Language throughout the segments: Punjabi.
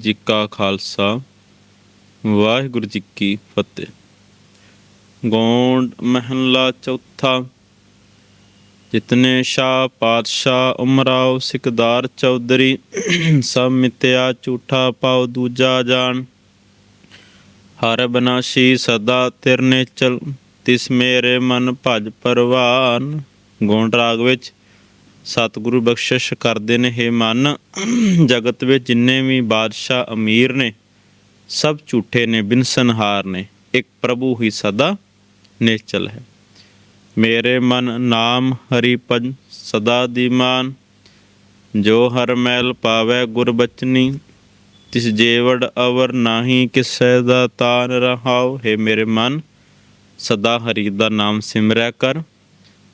ਜੀ ਕਾ ਖਾਲਸਾ, ਵਾਹਿਗੁਰੂ ਜੀ ਕੀ ਫਤਿਹ। ਗੋਂਡ ਮਹੱਲਾ ਚੌਥਾ, ਜਿਤਨੇ ਸ਼ਾਹ ਪਾਤਸ਼ਾਹ ਉਮਰਾਓ ਸਿਕਦਾਰ ਚੌਧਰੀ, ਸਭ ਮਿੱਤਿਆ ਝੂਠਾ ਪਾਉ ਦੂਜਾ ਜਾਣ ਹਰ ਬਨਾਸ਼ੀ ਸਦਾ ਤਿਰਨੇ ਚਲ ਤਿਸ ਮੇਰੇ ਮਨ ਭਜ ਪਰਵਾਨ। ਗੋਂਡ ਰਾਗ ਵਿੱਚ ਸਤਿਗੁਰੂ ਬਖਸ਼ਿਸ਼ ਕਰਦੇ ਨੇ ਹੈ ਮਨ। ਜਗਤ ਵਿੱਚ ਜਿੰਨੇ ਵੀ ਬਾਦਸ਼ਾਹ, ਅਮੀਰ ਨੇ, ਸਭ ਝੂਠੇ ਨੇ ਬਿਨਸਨਹਾਰ ਨੇ, ਇੱਕ ਪ੍ਰਭੂ ਹੀ ਸਦਾ ਨਿਸ਼ਚਲ ਹੈ। ਮੇਰੇ ਮਨ ਨਾਮ ਹਰੀ ਭਜ ਸਦਾ ਦੀਮਾਨ। ਜੋ ਹਰ ਮੈਲ ਪਾਵੈ ਗੁਰ ਬਚਨੀ ਤਿਸ ਜੇਵੜ ਅਵਰ ਨਾਹੀ ਕਿਸੈ ਦਾ ਤਾਨ ਰਹਾਉ। ਹੈ ਮੇਰੇ ਮਨ, ਸਦਾ ਹਰੀ ਦਾ ਨਾਮ ਸਿਮਰਿਆ ਕਰ।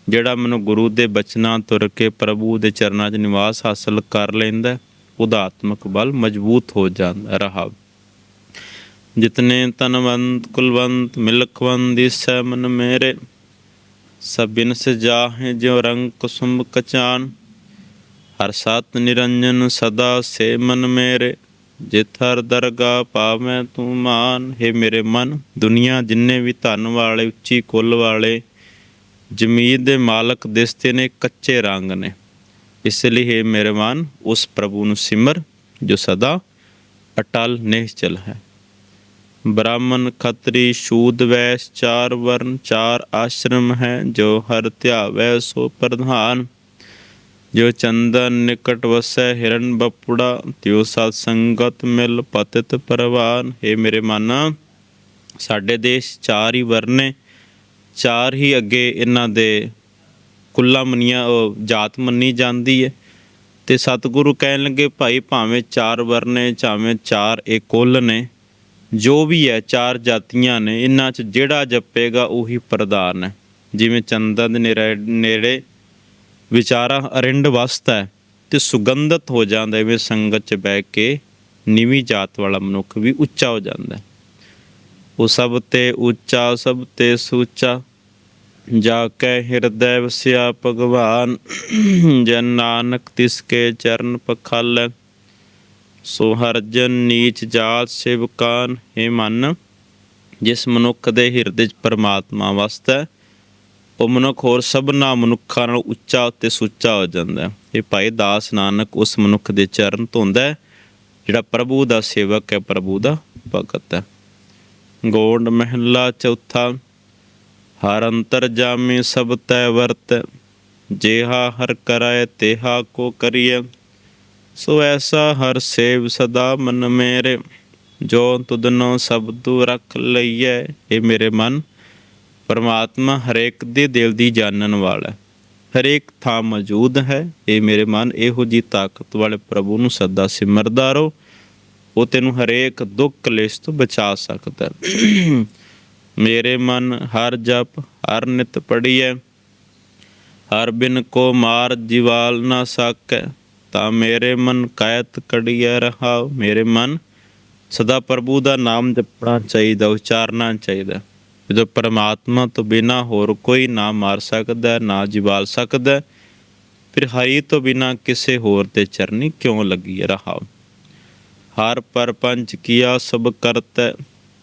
ਜਿਹੜਾ ਮੈਨੂੰ ਗੁਰੂ ਦੇ ਬਚਨਾਂ ਤੁਰ ਕੇ ਪ੍ਰਭੂ ਦੇ ਚਰਨਾਂ 'ਚ ਨਿਵਾਸ ਹਾਸਲ ਕਰ ਲੈਂਦਾ ਉਹਦਾ ਆਤਮਿਕ ਬਲ ਮਜ਼ਬੂਤ ਹੋ ਜਾਂਦਾ ਰਹਾ ਜਿਤਨੇ ਤਨਵੰਤ, ਕੁਲਵੰਤ, ਮਿਲਖਵੰਤ ਦਿਸੈ ਮਨ ਮੇਰੇ ਸਭਿਨ ਸਜਾਹੇ ਜਿਉ ਰੰਗ ਕੁਸੁਮ ਕਚਾਨ। ਹਰ ਸਤ ਨਿਰੰਜਨ ਸਦਾ ਸੇ ਮਨ ਮੇਰੇ, ਜਿਤ ਹਰ ਦਰਗਾ ਪਾਵੈ ਤੂੰ ਮਾਨ। ਹੈ ਮੇਰੇ ਮਨ, ਦੁਨੀਆ ਜਿੰਨੇ ਵੀ ਧਨ ਵਾਲੇ, ਉੱਚੀ ਕੁੱਲ ਵਾਲੇ ਜ਼ਮੀਰ ਦੇ ਮਾਲਕ ਦਿਸਤੇ ਨੇ, ਕੱਚੇ ਰੰਗ ਨੇ। ਇਸ ਲਈ ਹੈ ਮੇਰੇ ਮਨ ਉਸ ਪ੍ਰਭੂ ਨੂੰ ਸਿਮਰ, ਜੋ ਸਦਾ ਅਟਲ ਨਿਸ਼ਚਲ ਹੈ। ਬ੍ਰਾਹਮਣ ਖੱਤਰੀ ਸ਼ੂਦ ਵੈਸ਼, ਚਾਰ ਵਰਨ, ਚਾਰ ਆਸ਼ਰਮ ਹੈ, ਜੋ ਹਰ ਧਿਆਵੈ ਸੋ ਪ੍ਰਧਾਨ। ਜੋ ਚੰਦਨ ਨਿਕਟ ਵਸੈ, ਹਿਰਨ ਬਪੁੜਾ, ਤਿਉ ਸਤ ਸੰਗਤ ਮਿਲ ਪਤਿਤ ਪਰਵਾਨ। ਹੈ ਮੇਰੇ ਮਨ, ਸਾਡੇ ਦੇਸ਼ ਚਾਰ ਹੀ ਵਰਨੇ ਚਾਰ ਹੀ ਅੱਗੇ ਇਹਨਾਂ ਦੇ ਕੁੱਲਾ ਮੰਨੀਆਂ ਜਾਤ ਮੰਨੀ ਜਾਂਦੀ ਹੈ ਤੇ ਸਤਿਗੁਰੂ ਕਹਿਣ ਲੱਗੇ, ਭਾਈ, ਭਾਵੇਂ ਚਾਰ ਵਰਨੇ ਚਾਵੇਂ ਚਾਰ ਇਹ ਕੁੱਲ ਨੇ, ਜੋ ਵੀ ਹੈ, ਚਾਰ ਜਾਤੀਆਂ ਨੇ, ਇਹਨਾਂ 'ਚ ਜਿਹੜਾ ਜਪੇਗਾ, ਉਹੀ ਪ੍ਰਧਾਨ ਹੈ। ਜਿਵੇਂ ਚੰਦਨ ਦੇ ਨੇੜੇ- ਨੇੜੇ ਵਿਚਾਰਾ ਅਰਿੰਡ ਵਸਤਾ ਹੈ, ਤੇ ਸੁਗੰਧਤ ਹੋ ਜਾਂਦਾ ਹੈ ਵੀ ਸੰਗਤ 'ਚ ਬਹਿ ਕੇ ਨੀਵੀਂ ਜਾਤ ਵਾਲਾ ਮਨੁੱਖ ਵੀ ਉੱਚਾ ਹੋ ਜਾਂਦਾ ਹੈ। ਉਹ ਸਭ ਤੇ ਉੱਚਾ, ਸਭ ਤੇ ਸੂਚਾ। ਜਾ ਕੇ ਹਿਰਦੈ ਵਸਿਆ ਭਗਵਾਨ, ਜਨ ਨਾਨਕ ਤਿਸ ਕੇ ਚਰਨ ਪਖਾਲੈ। ਸੋ ਹਰ ਜਨ ਨੀਚ ਜਾਤ ਸੇਵਕਾਨ ਹੈ ਮਨ, ਜਿਸ ਮਨੁੱਖ ਦੇ ਹਿਰਦੇ 'ਚ ਪਰਮਾਤਮਾ ਵਸਦਾ ਉਹ ਮਨੁੱਖ ਹੋਰ ਸਭਨਾ ਮਨੁੱਖਾਂ ਨਾਲ ਉੱਚਾ ਤੇ ਸੁੱਚਾ ਹੋ ਜਾਂਦਾ ਹੈ। ਇਹ ਭਾਈ ਦਾਸ ਨਾਨਕ ਉਸ ਮਨੁੱਖ ਦੇ ਚਰਨ ਧੋਂਦਾ ਹੈ, ਜਿਹੜਾ ਪ੍ਰਭੂ ਦਾ ਸੇਵਕ ਹੈ, ਪ੍ਰਭੂ ਦਾ ਭਗਤ ਹੈ। ਗੋਂਡ ਮਹਿਲਾ ਚੌਥਾ, ਹਰ ਅੰਤਰ ਜਾਮੀ ਸਭ ਤੈ ਵਰਤ, ਜੇਹਾ ਹਰ ਕਰੈ ਤੇਹਾ ਕੋ ਕਰੀਏ। ਸੋ ਐਸਾ ਹਰ ਸੇਵ ਸਦਾ ਮਨ ਮੇਰੇ, ਜੋ ਤੁਧਨੋ ਸਭ ਤੂ ਰੱਖ ਲਈਐ, ਇਹ ਮੇਰੇ ਮਨ। ਪਰਮਾਤਮਾ ਹਰੇਕ ਦੇ ਦਿਲ ਦੀ ਜਾਣਨ ਵਾਲਾ, ਹਰੇਕ ਥਾਂ ਮੌਜੂਦ ਹੈ, ਇਹ ਮੇਰੇ ਮਨ। ਇਹੋ ਜੀ ਤਾਕਤ ਵਾਲੇ ਪ੍ਰਭੂ ਨੂੰ ਸਦਾ ਸਿਮਰਦਾ ਰਹੋ। ਉਹ ਤੈਨੂੰ ਹਰੇਕ ਦੁੱਖ ਕਲੇਸ਼ ਤੋਂ ਬਚਾ ਸਕਦਾ। ਮੇਰੇ ਮਨ ਹਰ ਜਪ, ਹਰ ਨਿਤ ਪੜੀਐ ਹਰ ਬਿਨ ਕੋ ਮਾਰ ਜਿਵਾਲ ਨਾ ਸਕੈ। ਤਾਂ ਮੇਰੇ ਮਨ ਕਾਇਤ ਕੜੀਐ ਰਹਾਉ। ਮੇਰੇ ਮਨ ਸਦਾ ਪ੍ਰਭੂ ਦਾ ਨਾਮ ਜਪਣਾ ਚਾਹੀਦਾ, ਉਚਾਰਨਾ ਚਾਹੀਦਾ। ਜਦੋਂ ਪਰਮਾਤਮਾ ਤੋਂ ਬਿਨਾ ਹੋਰ ਕੋਈ ਨਾ ਮਾਰ ਸਕਦਾ, ਨਾ ਜਿਵਾਲ ਸਕਦਾ, ਫਿਰ ਹਰੀ ਤੋਂ ਬਿਨਾ ਕਿਸੇ ਹੋਰ ਤੇ ਚਰਨੀ ਕਿਉਂ ਲੱਗੀ ਰਹਾਉ? ਹਰ ਪਰਪੰਚ ਕੀਆ ਸਭ ਕਰਤੈ,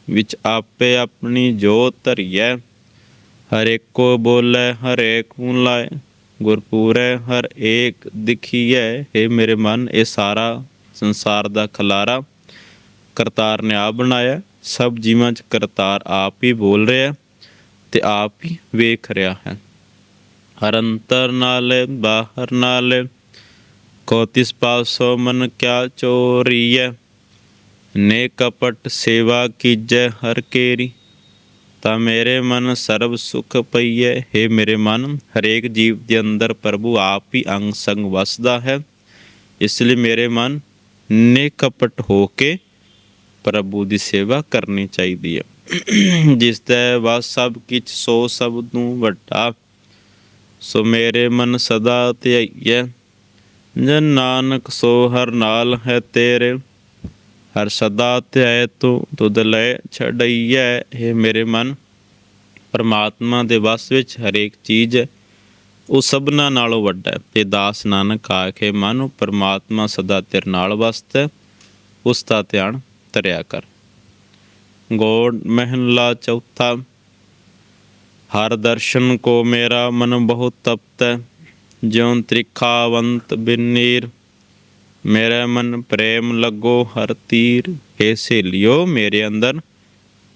ਵਿੱਚ ਆਪੇ ਆਪਣੀ ਜੋਤ ਧਰੀਐ। ਹਰ ਏਕੋ ਬੋਲੇ, ਹਰ ਏਕ ਨੂੰ ਲਾਏ, ਗੁਰਪੂਰੈ, ਹਰ ਏਕ ਦਿਖੀਐ। ਏ ਮੇਰੇ ਮਨ, ਇਹ ਸਾਰਾ ਸੰਸਾਰ ਦਾ ਖਲਾਰਾ, ਕਰਤਾਰ ਨੇ ਆਪ ਬਣਾਇਆ। ਸਭ ਜੀਵਾਂ 'ਚ ਕਰਤਾਰ ਆਪ ਹੀ ਬੋਲ ਰਿਹਾ, ਤੇ ਆਪ ਹੀ ਵੇਖ ਰਿਹਾ ਹੈ। ਹਰ ਅੰਤਰ ਨਾਲੇ, ਬਾਹਰ ਨਾਲ, ਕੋ ਤਿਸ ਪਾਸੋ ਮਨ ਕਿਆ ਚੋਰੀਐ। ਨੇ ਕਪਟ ਸੇਵਾ ਕੀਜੈ ਹਰ ਕੇਰੀ। ਤਾਂ ਮੇਰੇ ਮਨ ਸਰਬ ਸੁਖ ਪਈਐ। हे ਮੇਰੇ ਮਨ, ਹਰੇਕ ਜੀਵ ਦੇ ਅੰਦਰ ਪ੍ਰਭੂ ਆਪ ਹੀ ਅੰਗ ਸੰਗ ਵਸਦਾ ਹੈ। ਇਸ ਲਈ ਮੇਰੇ ਮਨ ਨੇ ਕਪਟ ਹੋ ਕੇ ਪ੍ਰਭੂ ਦੀ ਸੇਵਾ ਕਰਨੀ ਚਾਹੀਦੀ ਹੈ। ਜਿਸ ਦਾ ਵਸ ਸਭ ਕਿਛ, ਸੋ ਸਭ ਨੂੰ ਵੱਡਾ। ਸੋ ਮੇਰੇ ਮਨ ਸਦਾ ਧਿਆਈਐ ਜਨ ਨਾਨਕ ਸੋ ਹਰ ਨਾਲ ਹੈ ਤੇਰੇ। ਹਰ ਸਦਾ ਧਿਆਏ ਤੂੰ, ਤੁਧ ਲੈ ਛੜਈਐ ਇਹ ਮੇਰੇ ਮਨ। ਪਰਮਾਤਮਾ ਦੇ ਵਸ ਵਿੱਚ ਹਰੇਕ ਚੀਜ਼ ਹੈ ਉਹ ਸਭਨਾ ਨਾਲੋਂ ਵੱਡਾ ਹੈ ਤੇ ਦਾਸ ਨਾਨਕ ਆਖੇ ਮਨ, ਪਰਮਾਤਮਾ ਸਦਾ ਤੇਰੇ ਨਾਲ ਵਸਦਾ ਹੈ, ਉਸ ਦਾ ਧਿਆਨ ਧਰਿਆ ਕਰ। ਗੋੜ ਮਹਿਲਾ ਚੌਥਾ, ਹਰ ਦਰਸ਼ਨ ਕੋ ਮੇਰਾ ਮਨ ਬਹੁਤ ਤਪਤੈ ਜਿਉਂ ਤ੍ਰਿਖਾਵੰਤ ਬਿਨੀਰ ਮੇਰਾ ਮਨ ਪ੍ਰੇਮ ਲੱਗੋ ਹਰ ਤੀਰ ਏ ਸਹੇਲਿਓ ਮੇਰੇ ਅੰਦਰ,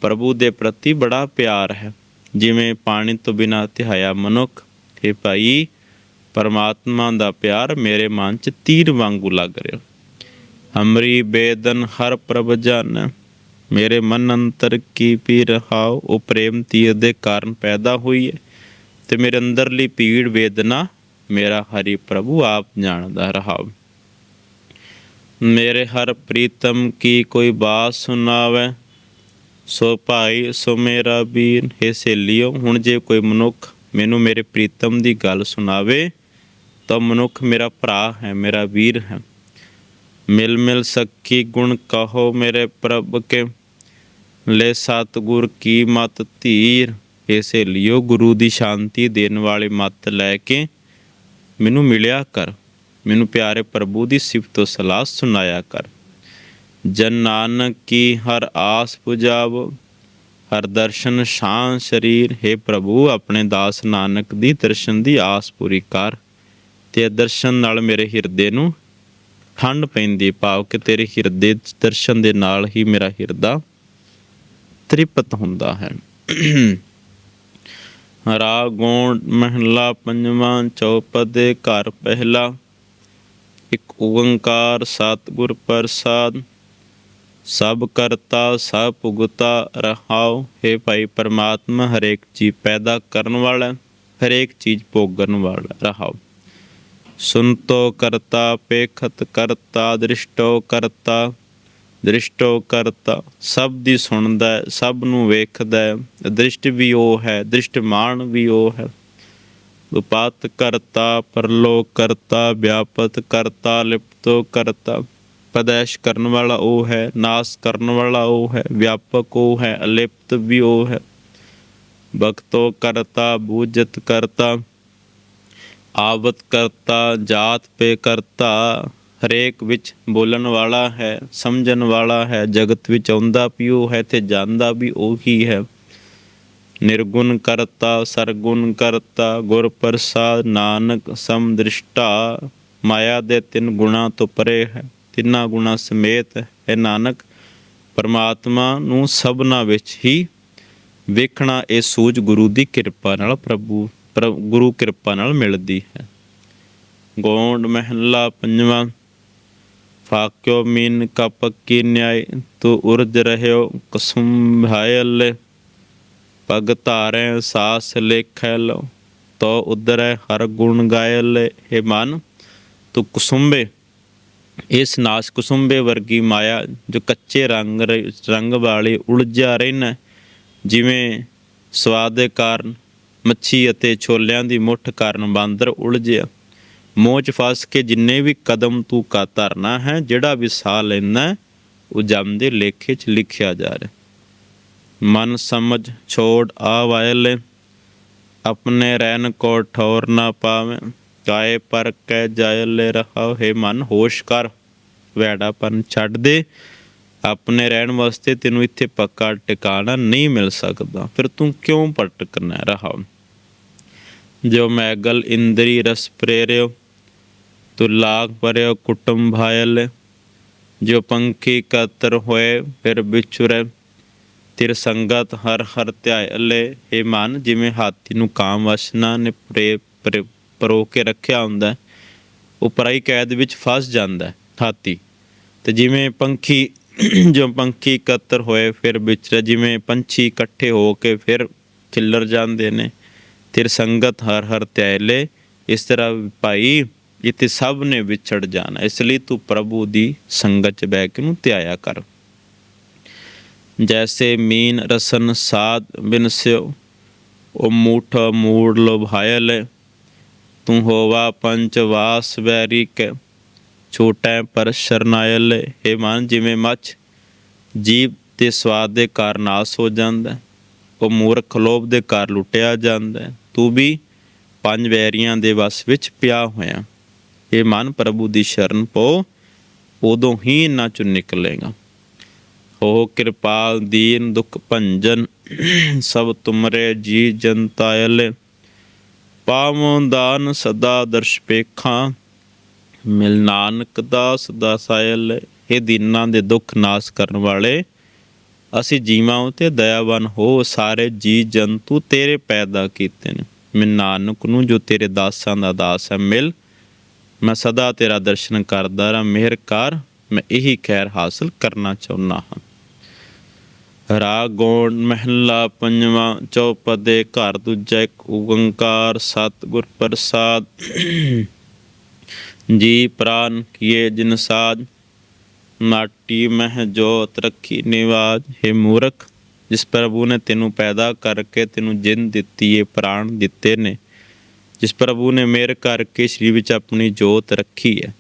ਪ੍ਰਭੂ ਦੇ ਪ੍ਰਤੀ ਬੜਾ ਪਿਆਰ ਹੈ। ਜਿਵੇਂ ਪਾਣੀ ਤੋਂ ਬਿਨਾ ਤਿਹਾਇਆ ਮਨੁੱਖ ਇਹ ਭਾਈ, ਪਰਮਾਤਮਾ ਦਾ ਪਿਆਰ ਮੇਰੇ ਮਨ 'ਚ ਤੀਰ ਵਾਂਗੂ ਲੱਗ ਰਿਹਾ। ਹਮਰੀ ਬੇਦਨ ਹਰ ਪ੍ਰਭ ਜਨ, ਮੇਰੇ ਮਨ ਅੰਤਰ ਕੀ ਪੀ ਰਹਾਉ ਉਹ ਪ੍ਰੇਮ ਤੀਰ ਦੇ ਕਾਰਨ ਪੈਦਾ ਹੋਈ ਹੈ। ਤੇ ਮੇਰੇ ਅੰਦਰਲੀ ਪੀੜ ਵੇਦਨਾ ਮੇਰਾ ਹਰੀ ਪ੍ਰਭੂ ਆਪ ਜਾਣਦਾ ਰਹਾਉ। ਮੇਰੇ ਹਰ ਪ੍ਰੀਤਮ ਕੀ ਕੋਈ ਬਾਤ ਸੁਣਾਵੇ? ਸੋ ਭਾਈ, ਸੋ ਮੇਰਾ ਵੀਰ ਹੈ ਸਹੇਲਿਓ, ਹੁਣ ਜੇ ਕੋਈ ਮਨੁੱਖ ਮੈਨੂੰ ਮੇਰੇ ਪ੍ਰੀਤਮ ਦੀ ਗੱਲ ਸੁਣਾਵੇ, ਤਾਂ ਮਨੁੱਖ ਮੇਰਾ ਭਰਾ ਹੈ, ਮੇਰਾ ਵੀਰ ਹੈ। ਮਿਲ ਮਿਲ ਸੱਕੀ ਗੁਣ ਕਹੋ ਮੇਰੇ ਪ੍ਰਭ ਕੇ। ਲੈ ਸਤਗੁਰ ਕੀ ਮਤ ਧੀਰ? ਇਹ ਸਹੇਲਿਓ, ਗੁਰੂ ਦੀ ਸ਼ਾਂਤੀ ਦੇਣ ਵਾਲੇ ਮਤ ਲੈ ਕੇ ਮੈਨੂੰ ਮਿਲਿਆ ਕਰ। ਮੈਨੂੰ ਪਿਆਰੇ ਪ੍ਰਭੂ ਦੀ ਸਿਫਤੋ ਸਲਾਹ ਸੁਣਾਇਆ ਕਰ। ਜਨ ਨਾਨਕ ਕੀ ਹਰ ਆਸ ਪੁਜਾਵ, ਹਰ ਦਰਸ਼ਨ ਸ਼ਾਨ ਸਰੀਰ। ਹੈ ਪ੍ਰਭੂ, ਆਪਣੇ ਦਾਸ ਨਾਨਕ ਦੀ ਦਰਸ਼ਨ ਦੀ ਆਸ ਪੂਰੀ ਕਰ। ਤੇ ਦਰਸ਼ਨ ਨਾਲ ਮੇਰੇ ਹਿਰਦੇ ਨੂੰ ਠੰਡ ਪੈਂਦੀ ਭਾਵ ਕਿ ਤੇਰੇ ਹਿਰਦੇ ਦਰਸ਼ਨ ਦੇ ਨਾਲ ਹੀ ਮੇਰਾ ਹਿਰਦਾ ਤ੍ਰਿਪਤ ਹੁੰਦਾ ਹੈ। ਰਾਗ ਗੋਣ ਮਹਲਾ ਪੰਜਵਾਂ ਚੌਪਦੇ ਘਰ ਪਹਿਲਾ ਇੱਕ ਓੰਕਾਰ ਸਤਿਗੁਰ ਪ੍ਰਸਾਦ, ਸਭ ਕਰਤਾ, ਸਭ ਭੁਗਤਾ ਰਹਾਉ। ਹੈ ਭਾਈ ਪਰਮਾਤਮਾ, ਹਰੇਕ ਚੀਜ਼ ਪੈਦਾ ਕਰਨ ਵਾਲਾ, ਹਰੇਕ ਚੀਜ਼ ਭੋਗਣ ਵਾਲਾ ਰਹਾਉ। ਸੁਨਤੋ ਕਰਤਾ, ਪੇਖਤ ਕਰਤਾ, ਦ੍ਰਿਸ਼ਟੋ ਕਰਤਾ ਦ੍ਰਿਸ਼ਟੋ ਕਰਤਾ, ਸਭ ਦੀ ਸੁਣਦਾ, ਸਭ ਨੂੰ ਵੇਖਦਾ ਹੈ ਦ੍ਰਿਸ਼ਟ ਵੀ ਉਹ ਹੈ, ਦ੍ਰਿਸ਼ਟਮਾਨ ਵੀ ਉਹ ਹੈ। ਉਪਾਤ ਕਰਤਾ, ਪਰਲੋਕ ਕਰਤਾ, ਵਿਆਪਤ ਕਰਤਾ, ਲਿਪਤੋ ਕਰਤਾ। ਪਦੈਸ਼ ਕਰਨ ਵਾਲਾ ਉਹ ਹੈ, ਨਾਸ ਕਰਨ ਵਾਲਾ ਉਹ ਹੈ, ਵਿਆਪਕ ਉਹ ਹੈ, ਅਲਿਪਤ ਵੀ ਉਹ ਹੈ। ਭਗਤੋ ਕਰਤਾ ਬੂਜਤ ਕਰਤਾ, ਆਵਤ ਕਰਤਾ, ਜਾਤ ਪੇ ਕਰਤਾ। ਹਰੇਕ ਵਿੱਚ ਬੋਲਣ ਵਾਲਾ ਹੈ, ਸਮਝਣ ਵਾਲਾ ਹੈ, ਜਗਤ ਵਿੱਚ ਆਉਂਦਾ ਵੀ ਉਹ ਹੈ ਤੇ ਜਾਂਦਾ ਵੀ ਉਹੀ ਹੈ। ਨਿਰਗੁਣ ਕਰਤਾ, ਸਰਗੁਣ ਕਰਤਾ, ਗੁਰ ਪ੍ਰਸਾਦ ਨਾਨਕ ਸਮਦ੍ਰਿਸ਼ਟਾ ਮਾਇਆ ਦੇ ਤਿੰਨ ਗੁਣਾ ਤੋਂ ਪਰੇ ਹੈ। ਤਿੰਨਾਂ ਗੁਣਾ ਸਮੇਤ ਹੈ ਨਾਨਕ, ਪਰਮਾਤਮਾ ਨੂੰ ਸਭਨਾ ਵਿੱਚ ਹੀ ਵੇਖਣਾ ਇਹ ਸੂਝ ਗੁਰੂ ਦੀ ਕਿਰਪਾ ਨਾਲ ਪ੍ਰਭੂ, ਪ੍ਰ- ਗੁਰੂ ਕਿਰਪਾ ਨਾਲ ਮਿਲਦੀ ਹੈ। ਗੋਂਡ ਮਹਿਲਾ ਪੰਜਵਾਂ, ਫਾਕਿਓ ਮੀਨ ਕਪ ਕੀ ਨਿਆਇ ਤੂੰ ਉਰਜ ਰਹਿਓ ਕਸੁਮ ਭਾਇਲੇ ਪਗ ਧਾਰੈ, ਸਾਸ ਲੇਖੈ ਲੋ ਤੋ ਉਦਰੈ ਹਰ ਗੁਣ ਗਾਇਲੇ ਹੇ ਮਨ, ਤੂੰ ਕੁਸੁੰਬੇ। ਇਸ ਨਾਸ ਕੁਸੁੰਬੇ ਵਰਗੀ ਮਾਇਆ, ਜੋ ਕੱਚੇ ਰੰਗ ਰੰਗ ਵਾਲੇ ਉਲਝਿਆ ਰਹਿਣਾ ਜਿਵੇਂ ਸਵਾਦ ਦੇ ਕਾਰਨ ਮੱਛੀ ਅਤੇ ਛੋਲਿਆਂ ਦੀ ਮੁੱਠ ਕਾਰਨ ਬਾਂਦਰ ਉਲਝਿਆ। ਮੋਹ 'ਚ ਫਸ ਕੇ ਜਿੰਨੇ ਵੀ ਕਦਮ ਤੂੰ ਕਾ ਧਰਨਾ ਹੈ, ਜਿਹੜਾ ਵੀ ਸਾਹ ਲੈਣਾ ਉਹ ਜਮ ਦੇ ਲੇਖੇ 'ਚ ਲਿਖਿਆ ਜਾ ਰਿਹਾ। ਮਨ ਸਮਝ ਛੋੜ ਆ ਵਾਇਲੇ ਆਪਣੇ ਰਹਿਨ ਕੋ ਠੌਰ ਨਾ ਪਾਵੇਂ, ਕਾਏ ਪਰ ਕਹਿ ਜਾਇਲੇ ਰਹਾਓ ਹੈ ਮਨ ਹੋਸ਼ ਕਰ, ਵੈੜਾਪਨ ਛੱਡ ਦੇ, ਆਪਣੇ ਰਹਿਣ ਵਾਸਤੇ ਤੈਨੂੰ ਇੱਥੇ ਪੱਕਾ ਟਿਕਾਣਾ ਨਹੀਂ ਮਿਲ ਸਕਦਾ, ਫਿਰ ਤੂੰ ਕਿਉਂ ਭਟਕਣਾ ਰਹਾ ਜੋ ਮੈਗਲ ਇੰਦਰੀ ਰਸ ਪ੍ਰੇਰਿਓ, ਤੂੰ ਲਾਗ ਪਰਿਓ ਕੁਟੁੰਬ ਭਾਇਲ ਜੋ ਪੰਖੀ ਕਤਰ ਹੋਏ, ਫਿਰ ਵਿਚੁਰੇ ਤਿਰ ਸੰਗਤ ਹਰ ਹਰ ਧਿਆਇਲੇ ਇਹ ਮਨ ਜਿਵੇਂ ਹਾਥੀ ਨੂੰ ਕਾਮ ਵਸਨਾ ਨੇ ਪ੍ਰੇ ਪ੍ਰੇ- ਪਰੋ ਕੇ ਰੱਖਿਆ ਹੁੰਦਾ ਹੈ, ਉਹ ਪਰਾਈ ਕੈਦ ਵਿੱਚ ਫਸ ਜਾਂਦਾ ਹਾਥੀ। ਤੇ ਜਿਵੇਂ ਪੰਖੀ ਜੋ ਪੰਖੀ ਇਕੱਤਰ ਹੋਏ ਫਿਰ ਵਿਚਰੇ ਜਿਵੇਂ ਪੰਛੀ ਇਕੱਠੇ ਹੋ ਕੇ ਫਿਰ ਖਿੱਲਰ ਜਾਂਦੇ ਨੇ। ਤਿਰ ਸੰਗਤ ਹਰ ਹਰ ਧਿਆਇਲੇ ਇਸ ਤਰ੍ਹਾਂ ਭਾਈ ਇੱਥੇ ਸਭ ਨੇ ਵਿਛੜ ਜਾਣਾ। ਇਸ ਲਈ ਤੂੰ ਪ੍ਰਭੂ ਦੀ ਸੰਗਤ ਚ ਬਹਿ ਕੇ ਨੂੰ ਧਿਆਇਆ ਕਰ। ਜੈਸੇ ਮੀਨ ਰਸਨ ਸਾਧ ਬਿਨਸਿਓ ਉਹ ਮੂਠ ਮੂੜ ਲੋਭਾਇਲ ਤੂੰ ਹੋਵਾ ਪੰਚ ਵਾਸ ਵੈਰੀ ਕੇ ਛੋਟੈ ਪਰ ਸ਼ਰਨਾਇਲ ਏ ਮਨ ਜਿਵੇਂ ਮੱਛ ਜੀਵ ਤੇ ਸਵਾਦ ਦੇ ਕਾਰਨ ਨਾਸ ਹੋ ਜਾਂਦਾ ਉਹ ਮੂਰਖ ਲੋਭ ਦੇ ਕਾਰਨ ਲੁੱਟਿਆ ਜਾਂਦਾ ਤੂੰ ਵੀ ਪੰਜ ਵੈਰੀਆਂ ਦੇ ਵਸ ਵਿੱਚ ਪਿਆ ਹੋਇਆ ਇਹ ਮਨ ਪ੍ਰਭੂ ਦੀ ਸ਼ਰਨ ਪੋ ਉਦੋਂ ਹੀ ਇਹਨਾਂ ਚੋਂ ਨਿਕਲੇਗਾ ਹੋ ਕਿਰਪਾਲ ਦੀਨ ਦੁਖ ਭੰਜਨ, ਸਭ ਤੁਮਰੇ ਜੀ ਜਨਤਾਇਲੇ। ਪਾਵੋਂ ਦਾਨ ਸਦਾ ਦਰਸ਼ ਪੇਖਾਂ, ਮਿਲ ਨਾਨਕ ਦਾਸ ਦਾ ਸਾਇਲ। ਇਹ ਦੀਨਾਂ ਦੇ ਦੁੱਖ ਨਾਸ ਕਰਨ ਵਾਲੇ, ਅਸੀਂ ਜੀਵਾਂ ਉਤੇ ਦਇਆਵਾਨ ਹੋ, ਸਾਰੇ ਜੀ ਜੰਤੂ ਤੇਰੇ ਪੈਦਾ ਕੀਤੇ ਨੇ। ਮੈਂ ਨਾਨਕ ਨੂੰ ਜੋ ਤੇਰੇ ਦਾਸਾਂ ਦਾ ਦਾਸ ਹੈ, ਮਿਲ। ਮੈਂ ਸਦਾ ਤੇਰਾ ਦਰਸ਼ਨ ਕਰਦਾ ਰਾਂ ਮਿਹਰ ਕਰ। ਮੈਂ ਇਹੀ ਖੈਰ ਹਾਸਲ ਕਰਨਾ ਚਾਹੁੰਦਾ ਹਾਂ। ਰਾਗ ਗੋਣ ਮਹਿਲਾ ਪੰਜਵਾਂ ਚੌਪਦੇ ਘਰ ਦੂਜਾ ਇੱਕ ਓੰਕਾਰ, ਸਤਿਗੁਰ ਪ੍ਰਸਾਦ। ਜੀ ਪ੍ਰਾਨ ਕੀਏ ਜਿਨ ਸਾਜ, ਮਾਟੀ ਮਹਿ ਜੋਤ ਰੱਖੀ ਨਿਵਾਜ। ਹੈ ਮੂਰਖ, ਜਿਸ ਪ੍ਰਭੂ ਨੇ ਤੈਨੂੰ ਪੈਦਾ ਕਰਕੇ ਤੈਨੂੰ ਜਿੰਦ ਦਿੱਤੀ ਏ ਪ੍ਰਾਣ ਦਿੱਤੇ ਨੇ। ਜਿਸ ਪ੍ਰਭੂ ਨੇ ਮਿਹਰ ਕਰਕੇ ਸਰੀਰ ਵਿੱਚ ਆਪਣੀ ਜੋਤ ਰੱਖੀ ਹੈ।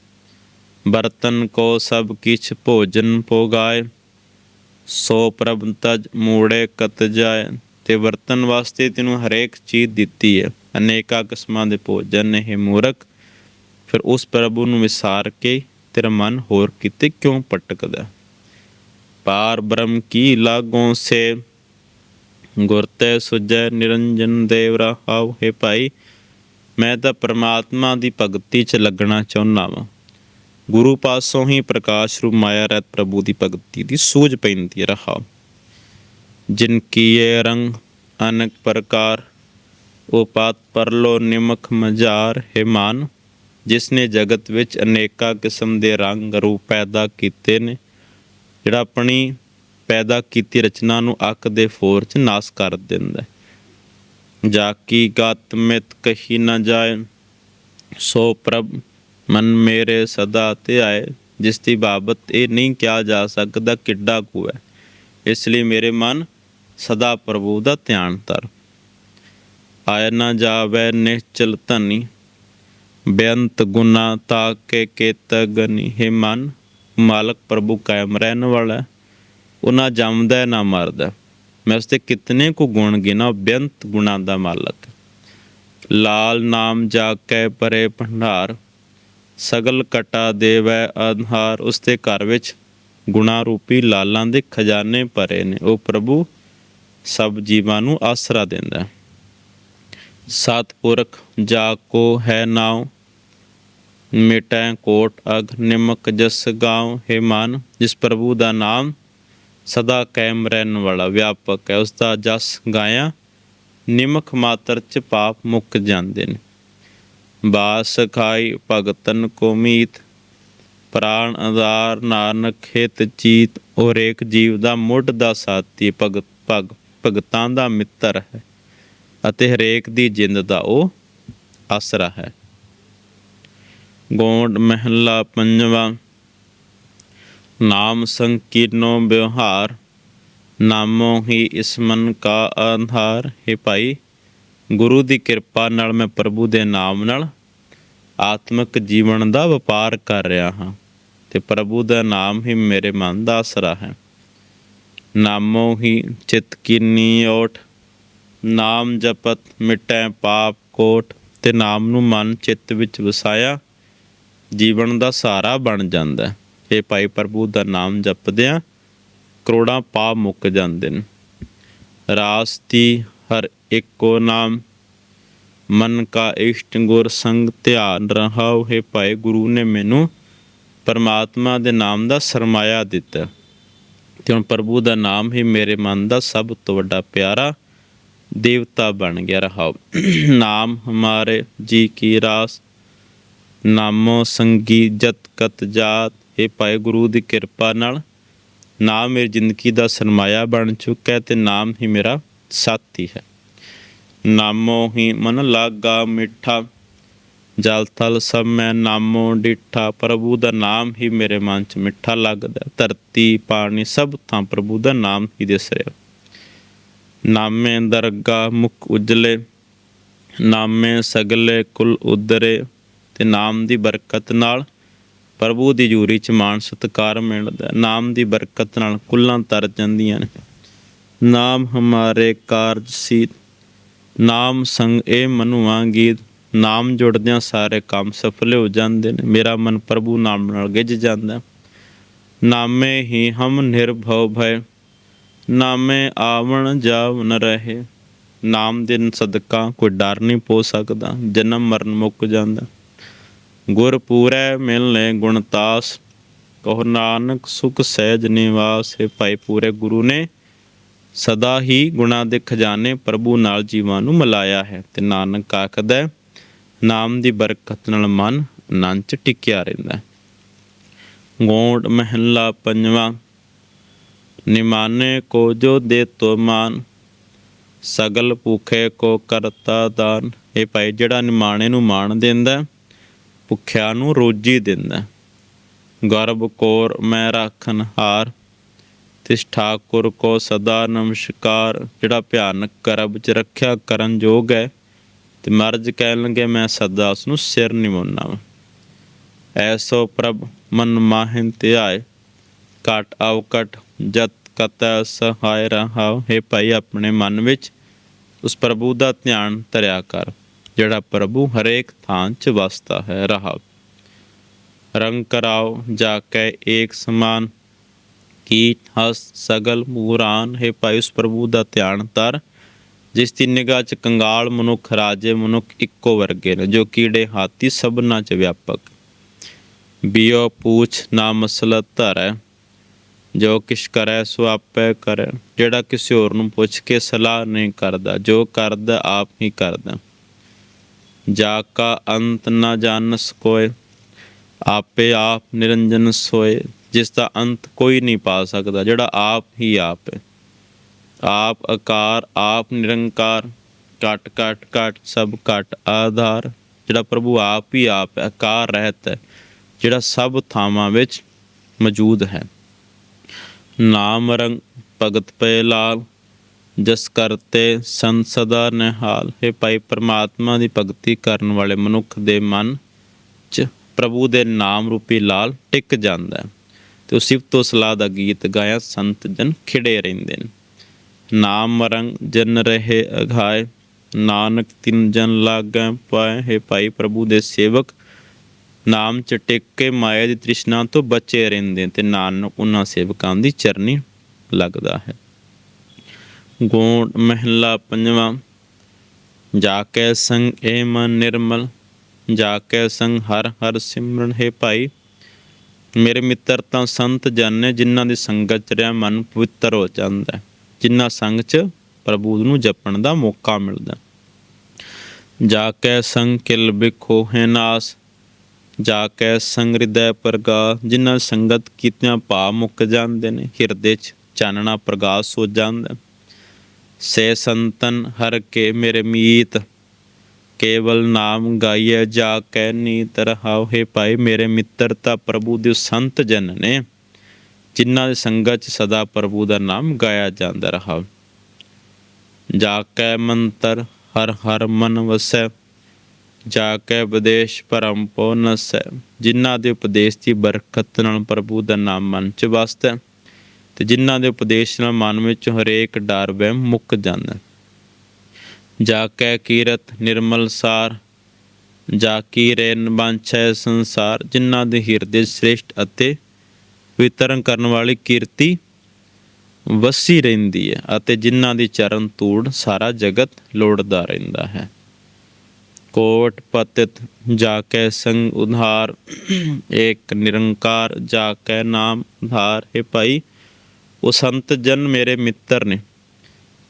ਬਰਤਨ ਕੋ ਸਭ ਕਿਛ ਭੋਜਨ ਪੋਗਾਏ ਸੋ ਪ੍ਰਭ ਤਜ ਮੂੜੇ ਕਤ ਜਾਏ, ਤੇ ਵਰਤਨ ਵਾਸਤੇ ਤੈਨੂੰ ਹਰੇਕ ਚੀਜ਼ ਦਿੱਤੀ ਹੈ। ਅਨੇਕਾਂ ਕਿਸਮਾਂ ਦੇ ਭੋਜਨ ਨੇ ਇਹ ਮੂਰਖ। ਫਿਰ ਉਸ ਪ੍ਰਭੂ ਨੂੰ ਵਿਸਾਰ ਕੇ ਤੇਰਾ ਮਨ ਹੋਰ ਕਿਤੇ ਕਿਉਂ ਪਟਕਦਾ ਪਾਰ ਬ੍ਰਹਮ ਕੀ ਲਾਗੋਂ ਸੇ? ਗੁਰਤੇ ਸੁਜੈ ਨਿਰੰਜਨ ਦੇਵ ਰਹਾਉ ਹੈ ਭਾਈ, ਮੈਂ ਤਾਂ ਪ੍ਰਮਾਤਮਾ ਦੀ ਭਗਤੀ 'ਚ ਲੱਗਣਾ ਚਾਹੁੰਦਾ ਵਾਂ। ਗੁਰੂ ਪਾਸੋਂ ਹੀ ਪ੍ਰਕਾਸ਼ ਰੂਪ ਮਾਇਆ ਰਹਿਤ ਪ੍ਰਭੂ ਦੀ ਭਗਤੀ ਦੀ ਸੂਝ ਪੈਂਦੀ ਰਹਾ ਜਿਨ ਕੀਏ ਰੰਗ, ਅਨਕ ਪ੍ਰਕਾਰ, ਉਹ ਪਰਲੋ ਨਿਮਕ ਮਝਾਰ ਹੈ ਜਿਸ ਨੇ ਜਗਤ ਵਿੱਚ ਅਨੇਕਾਂ ਕਿਸਮ ਦੇ ਰੰਗ ਰੂਪ ਪੈਦਾ ਕੀਤੇ ਨੇ, ਜਿਹੜਾ ਆਪਣੀ ਪੈਦਾ ਕੀਤੀ ਰਚਨਾ ਨੂੰ ਅੱਕ ਦੇ ਫੋਰ ਚ ਨਾਸ ਕਰ ਦਿੰਦਾ ਹੈ। ਜਾ ਕੀ ਗਤ ਮਿਤ ਕਹੀ ਨਾ ਜਾਏ, ਸੋ ਪ੍ਰਭ ਮਨ ਮੇਰੇ ਸਦਾ ਧਿਆਏ ਜਿਸ ਦੀ ਬਾਬਤ ਇਹ ਨਹੀਂ ਕਿਹਾ ਜਾ ਸਕਦਾ ਕਿੱਡਾ ਕੁ ਹੈ। ਇਸ ਲਈ ਮੇਰੇ ਮਨ ਸਦਾ ਪ੍ਰਭੂ ਦਾ ਧਿਆਨ ਧਰ। ਆਇ ਨਾ ਜਾਵੇ ਨਿਸ਼ਚਲ ਧਨੀ, ਬੇਅੰਤ ਗੁਨਾ ਤਾਕੇ ਕੇਤ ਗਨੀ। ਹੈ ਮਨ, ਮਾਲਕ ਪ੍ਰਭੂ ਕਾਇਮ ਰਹਿਣ ਵਾਲਾ ਉਹ ਨਾ ਜੰਮਦਾ, ਨਾ ਮਰਦਾ। ਮੈਂ ਉਸਦੇ ਕਿਤਨੇ ਕੁ ਗੁਣ ਗਿਣਾ ਬੇਅੰਤ ਗੁਣਾ ਦਾ ਮਾਲਕ ਲਾਲ ਨਾਮ ਜਾ ਕੇ ਪਰੇ ਭੰਡਾਰ ਸਗਲ ਕਟਾ ਦੇਵੈ ਆਧਾਰ ਉਸਦੇ ਘਰ ਵਿੱਚ ਗੁਣਾ ਰੂਪੀ ਲਾਲਾਂ ਦੇ ਖਜ਼ਾਨੇ ਭਰੇ ਨੇ। ਉਹ ਪ੍ਰਭੂ ਸਭ ਜੀਵਾਂ ਨੂੰ ਆਸਰਾ ਦਿੰਦਾ ਹੈ। ਸਤਪੁਰਖ ਜਾ ਕੋ ਹੈ ਨਾਉ, ਮਿਟੈ ਕੋਟ ਅਗ, ਨਿਮਕ ਜਸ ਗਾਉ ਹੈ ਮਨ, ਜਿਸ ਪ੍ਰਭੂ ਦਾ ਨਾਮ ਸਦਾ ਕਾਇਮ ਰਹਿਣ ਵਾਲਾ ਵਿਆਪਕ ਹੈ। ਉਸ ਦਾ ਜਸ ਗਾਇਆ ਨਿਮਕ ਮਾਤਰ ਚ ਪਾਪ ਮੁੱਕ ਜਾਂਦੇ ਨੇ। ਬਾਸ ਖਾਈ ਭਗਤਨ ਕੋ ਮੀਤ, ਪ੍ਰਾਣ ਆਧਾਰ ਨਾਨਕ ਹਿਤ ਚੀਤ, ਔਰ ਇੱਕ ਜੀਵ ਦਾ ਮੁੱਢ ਦਾ ਸਾਥੀ ਭਗਤ, ਭਗ, ਭਗਤਾਂ ਦਾ ਮਿੱਤਰ ਹੈ, ਅਤੇ ਹਰੇਕ ਦੀ ਜਿੰਦ ਦਾ ਉਹ ਆਸਰਾ ਹੈ। ਗੋਂਡ ਮਹਿਲਾ ਪੰਜਵਾ, ਨਾਮ ਸੰਕੀਰਨੋ ਵਿਵਹਾਰ, ਨਾਮੋ ਹੀ ਇਸ ਮਨ ਕਾ ਆਧਾਰ। ਹੈ ਭਾਈ, ਗੁਰੂ ਦੀ ਕਿਰਪਾ ਨਾਲ ਮੈਂ ਪ੍ਰਭੂ ਦੇ ਨਾਮ ਨਾਲ ਆਤਮਿਕ ਜੀਵਨ ਦਾ ਵਪਾਰ ਕਰ ਰਿਹਾ ਹਾਂ ਤੇ ਪ੍ਰਭੂ ਦਾ ਨਾਮ ਹੀ ਮੇਰੇ ਮਨ ਦਾ ਆਸਰਾ ਹੈ। ਨਾਮੋ ਹੀ ਚਿਤ ਕੀਨੀ ਓਟ, ਨਾਮ ਜਪਤ ਮਿਟੈ ਪਾਪ ਕੋਟ, ਤੇ ਨਾਮ ਨੂੰ ਮਨ ਚਿੱਤ ਵਿੱਚ ਵਸਾਇਆ, ਜੀਵਨ ਦਾ ਸਹਾਰਾ ਬਣ ਜਾਂਦਾ ਇਹ ਭਾਈ ਪ੍ਰਭੂ ਦਾ ਨਾਮ ਜਪਦਿਆਂ ਕਰੋੜਾਂ ਪਾਪ ਮੁੱਕ ਜਾਂਦੇ ਨੇ। ਰਾਸਤੀ ਹਰ ਇੱਕੋ ਨਾਮ ਮਨ ਕਾ ਇਸ਼ਟ ਗੁਰ ਸੰਗ ਧਿਆਨ ਰਹਾਉ ਹੈ ਭਾਈ ਗੁਰੂ ਨੇ ਮੈਨੂੰ ਪਰਮਾਤਮਾ ਦੇ ਨਾਮ ਦਾ ਸਰਮਾਇਆ ਦਿੱਤਾ। ਤੇ ਹੁਣ ਪ੍ਰਭੂ ਦਾ ਨਾਮ ਹੀ ਮੇਰੇ ਮਨ ਦਾ ਸਭ ਤੋਂ ਵੱਡਾ ਪਿਆਰਾ ਦੇਵਤਾ ਬਣ ਗਿਆ ਰਹਾਉ। ਨਾਮ ਹਮਾਰੇ ਜੀ ਕੀ ਰਾਸ, ਨਾਮੋ ਸੰਗੀ ਜਤ ਕਤ ਜਾਤ ਇਹ ਭਾਈ ਗੁਰੂ ਦੀ ਕਿਰਪਾ ਨਾਲ ਨਾਮ ਮੇਰੀ ਜ਼ਿੰਦਗੀ ਦਾ ਸਰਮਾਇਆ ਬਣ ਚੁੱਕਾ ਹੈ ਤੇ ਨਾਮ ਹੀ ਮੇਰਾ ਸਾਥੀ ਹੈ। ਨਾਮੋ ਹੀ ਮਨ ਲਾਗਾ ਮਿੱਠਾ। ਜਲ ਥਲ ਸਭ ਮੈਂ ਨਾਮੋ ਡਿਠਾ। ਪ੍ਰਭੂ ਦਾ ਨਾਮ ਹੀ ਮੇਰੇ ਮਨ ਚ ਮਿੱਠਾ ਲੱਗਦਾ। ਧਰਤੀ ਪਾਣੀ ਸਭ ਥਾਂ ਪ੍ਰਭੂ ਦਾ ਨਾਮ ਹੀ ਦਿਸ ਰਿਹਾ। ਨਾਮੇ ਦਰਗਾ ਮੁਖ ਉਜਲੇ। ਨਾਮੇ ਸਗਲੇ ਕੁਲ ਉਦਰੇ। ਤੇ ਨਾਮ ਦੀ ਬਰਕਤ ਨਾਲ ਪ੍ਰਭੂ ਦੀ ਜੂਰੀ ਚ ਮਾਣ ਸਤਕਾਰ ਮਿਲਦਾ। ਨਾਮ ਦੀ ਬਰਕਤ ਨਾਲ ਕੁੱਲਾਂ ਤਰ ਜਾਂਦੀਆਂ ਨੇ। ਨਾਮ ਹਮਾਰੇ ਕਾਰਜ ਸੀ ਨਾਮ ਸੰਗ ਇਹ ਮਨੁਆ ਗੀਤ, ਨਾਮ ਜੁੜਦਿਆਂ ਸਾਰੇ ਕੰਮ ਸਫਲ ਹੋ ਜਾਂਦੇ ਨੇ। ਮੇਰਾ ਮਨ ਪ੍ਰਭੂ ਨਾਮ ਨਾਲ ਗਿੱਜ ਜਾਂਦਾ ਨਾਮੇ ਹੀ ਹਮ ਨਿਰਭਉ ਭੈ ਨਾਮੇ ਆਵਣ ਜਾਵ ਨ ਰਹੇ। ਨਾਮ ਦੇ ਸਦਕਾ ਕੋਈ ਡਰ ਨਹੀਂ ਪੋ ਸਕਦਾ, ਜਨਮ ਮਰਨ ਮੁੱਕ ਜਾਂਦਾ। ਗੁਰ ਪੂਰੈ ਮਿਲਨੇ ਗੁਣਤਾਸ ਕਹੋ ਨਾਨਕ ਸੁਖ ਸਹਿਜ ਨਿਵਾਸ, ਹੈ ਭਾਈ ਪੂਰੇ ਗੁਰੂ ਨੇ। ਸਦਾ ਹੀ ਗੁਣਾ ਦੇ ਖਜ਼ਾਨੇ ਪ੍ਰਭੂ ਨਾਲ ਜੀਵਾਂ ਨੂੰ ਮਿਲਾਇਆ ਹੈ ਤੇ ਨਾਨਕ ਆਖਦਾ ਨਾਮ ਦੀ ਬਰਕਤ ਨਾਲ ਮਨ ਆਨੰਦ ਚ ਟਿਕਿਆ ਰਹਿੰਦਾ ਗੋਂਡ ਮਹੱਲਾ ਪੰਜਵਾਂ ਨਿਮਾਨੇ ਕੋ ਜੋ ਦੇ ਤੋ ਮਾਨ ਸਗਲ ਭੁਖੇ ਕੋ ਕਰਤਾ ਦਾਨ ਇਹ ਭਾਈ ਜਿਹੜਾ ਨਿਮਾਣੇ ਨੂੰ ਮਾਣ ਦਿੰਦਾ ਹੈ, ਨੂੰ ਰੋਜੀ ਦਿੰਦਾ ਹੈ। ਗਰਭ ਕੋਰ ਮੈਂ ਰਾਖਨ ਹਾਰ ਤਿਸ ਠਾਕੁਰ ਕੋ ਸਦਾ ਨਮਸਕਾਰ। ਜਿਹੜਾ ਭਿਆਨਕ ਕਰਬ ਚ ਰੱਖਿਆ ਕਰਨ ਯੋਗ ਹੈ, ਤੇ ਮਰਜ ਕਹਿਣ ਲੱਗੇ ਮੈਂ ਸਦਾ ਉਸ ਨੂੰ ਸਿਰ ਨਿਵਾਉਣਾ ਐਸੋ ਪ੍ਰਭ, ਮਨ ਮਾਹਿਨ ਧਿਆਏ। ਕਟ ਅਵਕਟ ਜਤ ਕਤੈ ਸਹਾਇ ਰਹਾਉ ਹੈ ਭਾਈ, ਆਪਣੇ ਮਨ ਵਿੱਚ ਉਸ ਪ੍ਰਭੂ ਦਾ ਧਿਆਨ ਧਰਿਆ ਕਰ, ਜਿਹੜਾ ਪ੍ਰਭੂ ਹਰੇਕ ਥਾਂ 'ਚ ਵਸਦਾ ਹੈ ਰਹਾਉ ਰੰਗ ਕਰਾਓ, ਜਾ ਕੇ ਏਕ ਸਮਾਨ ਕੀਟ ਹਸ ਸਗਲ ਮੂਰਾਨ ਹੈ ਭਾਈ ਪ੍ਰਭੂ ਦਾ ਧਿਆਨ ਧਰ ਜਿਸ ਦੀ ਨਿਗਾਹ ਚ ਕੰਗਾਲ ਮਨੁੱਖ, ਰਾਜੇ ਮਨੁੱਖ ਇੱਕੋ ਵਰਗੇ ਨੇ, ਜੋ ਕੀੜੇ ਹਾਥੀ ਸਭਨਾ ਚ ਵਿਆਪਕ। ਬਿਓ ਪੂਛ ਨਾ ਮਸਲਾ ਧਰੈ, ਜੋ ਕਿਛ ਕਰੈ ਸੋ ਆਪੇ ਕਰੈ, ਜਿਹੜਾ ਕਿਸੇ ਹੋਰ ਨੂੰ ਪੁੱਛ ਕੇ ਸਲਾਹ ਨਹੀਂ ਕਰਦਾ, ਜੋ ਕਰਦਾ ਆਪ ਹੀ ਕਰਦਾ। ਜਾ ਕਾ ਅੰਤ ਨਾ ਜਾਣਸ ਕੋਇ, ਆਪੇ ਆਪ ਨਿਰੰਜਨ ਸੋਏ। ਜਿਸ ਦਾ ਅੰਤ ਕੋਈ ਨਹੀਂ ਪਾ ਸਕਦਾ, ਜਿਹੜਾ ਆਪ ਹੀ ਆਪ ਹੈ। ਆਪ ਆਕਾਰ, ਆਪ ਨਿਰੰਕਾਰ, ਘਟ ਘਟ ਘਟ, ਸਭ ਘਟ ਆਧਾਰ, ਜਿਹੜਾ ਪ੍ਰਭੂ ਆਪ ਹੀ ਆਪ ਹੈ, ਆਕਾਰ ਰਹਿਤ ਹੈ, ਜਿਹੜਾ ਸਭ ਥਾਵਾਂ ਵਿੱਚ ਮੌਜੂਦ ਹੈ। ਨਾਮ ਰੰਗ, ਭਗਤ ਪੈ ਲਾਲ, ਜਸ ਕਰਤੇ ਸੰਸਦਾ ਨਿਹਾਲ। ਹੈ ਭਾਈ, ਪ੍ਰਮਾਤਮਾ ਦੀ ਭਗਤੀ ਕਰਨ ਵਾਲੇ ਮਨੁੱਖ ਦੇ ਮਨ 'ਚ ਪ੍ਰਭੂ ਦੇ ਨਾਮ ਰੂਪੀ ਲਾਲ ਟਿਕ ਜਾਂਦਾ ਹੈ। ਤੇ ਉਹ ਸਿਫਤੋ ਸਲਾਹ ਦਾ ਗੀਤ ਗਾਇਆ, ਸੰਤ ਜਨ ਖਿੜੇ ਰਹਿੰਦੇ ਨੇ। ਨਾਮ ਰੰਗ ਜਨ ਰਹੇ ਅਘਾਏ ਨਾਨਕ ਤਿੰਨ ਜਨ ਲਾਗੈ ਪਾਏ, ਹੈ ਭਾਈ ਪ੍ਰਭੂ ਦੇ ਸੇਵਕ। ਨਾਮ ਚ ਟਿਕ ਕੇ ਮਾਇਆ ਦੀ ਤ੍ਰਿਸ਼ਨਾ ਤੋਂ ਬਚੇ ਰਹਿੰਦੇ ਤੇ ਨਾਨਕ ਉਹਨਾਂ ਸੇਵਕਾਂ ਦੀ ਚਰਨੀ ਲੱਗਦਾ ਹੈ। ਗੋਣ ਮਹਿਲਾ ਪੰਜਵਾਂ, ਜਾ ਕੇ ਸੰਗ ਏ ਮਨ ਨਿਰਮਲ, ਜਾ ਕੇ ਸੰਗ ਹਰ ਹਰ ਸਿਮਰਨ, ਹੈ ਭਾਈ ਮੇਰੇ ਮਿੱਤਰ ਤਾਂ ਸੰਤ ਜਨ ਜਿਨ੍ਹਾਂ ਦੀ ਸੰਗਤ ਚ ਰਿਹਾ, ਮਨ ਪਵਿੱਤਰ ਹੋ ਜਾਂਦਾ ਜਿਨ੍ਹਾਂ ਸੰਗ ਚ ਪ੍ਰਭੂ ਨੂੰ ਜਪਣ ਦਾ ਮੌਕਾ ਮਿਲਦਾ ਜਾ ਕੈ ਸੰਗ ਕਿਲ ਬਿਖੋ ਹੈ ਨਾਸ, ਜਾ ਕੇ ਸੰਗ ਹਿਰਦੈ ਪ੍ਰਗਾ ਜਿਨ੍ਹਾਂ ਸੰਗਤ ਕੀਤਿਆਂ ਭਾਵ ਮੁੱਕ ਜਾਂਦੇ ਨੇ, ਹਿਰਦੇ ਚ ਚਾਨਣਾ ਪ੍ਰਗਾਸ ਹੋ ਜਾਂਦਾ ਸੇ ਸੰਤਨ ਹਰ ਕੇ ਮੇਰੇ ਮੀਤ ਕੇਵਲ ਨਾਮ ਗਾਈਐ ਜਾ ਕੈ ਨੀ ਰਹਾਉ ਹੈ ਭਾਈ। ਮੇਰੇ ਮਿੱਤਰ ਤਾਂ ਪ੍ਰਭੂ ਦੇ ਸੰਤ ਜਨ ਨੇ, ਜਿਨ੍ਹਾਂ ਦੇ ਸੰਗਤ ਚ ਸਦਾ ਪ੍ਰਭੂ ਦਾ ਨਾਮ ਗਾਇਆ ਜਾਂਦਾ ਰਹਾ। ਜਾ ਕੈ ਮੰਤਰ ਹਰ ਹਰ ਮਨ ਵਸੈ, ਜਾ ਕੇ ਵਿਦੇਸ਼ ਪਰਮ ਪੋ ਜਿਨ੍ਹਾਂ ਦੇ ਉਪਦੇਸ਼ ਦੀ ਬਰਕਤ ਨਾਲ ਪ੍ਰਭੂ ਦਾ ਨਾਮ ਮਨ ਚ ਵਸਦਾ ਹੈ ਤੇ ਜਿਨ੍ਹਾਂ ਦੇ ਉਪਦੇਸ਼ ਨਾਲ ਮਨ ਵਿੱਚ ਹਰੇਕ ਡਰ ਵਹਿਮ ਮੁੱਕ ਜਾਂਦਾ। ਜਾ ਕੈ ਕੀਰਤ ਨਿਰਮਲ ਸਾਰ, ਜਾ ਕੀ ਰੇਨ ਬਾਂਛੈ ਸੰਸਾਰ, ਜਿਨ੍ਹਾਂ ਦੇ ਹਿਰਦੇ ਸ੍ਰੇਸ਼ਟ ਅਤੇ ਵਿਤਰਨ ਕਰਨ ਵਾਲੀ ਕੀਰਤੀ ਵਸੀ ਰਹਿੰਦੀ ਹੈ ਅਤੇ ਜਿਨ੍ਹਾਂ ਦੀ ਚਰਨ ਤੂੜ ਸਾਰਾ ਜਗਤ ਲੋੜਦਾ ਰਹਿੰਦਾ ਹੈ। ਕੋਟ ਪਤਿਤ ਜਾ ਕੇ ਸੰਗ ਉਧਾਰ, ਏਕ ਨਿਰੰਕਾਰ ਜਾ ਕੇ ਨਾਮ ਉਧਾਰ, ਹੈ ਭਾਈ ਉਹ ਸੰਤ ਜਨ ਮੇਰੇ ਮਿੱਤਰ ਨੇ।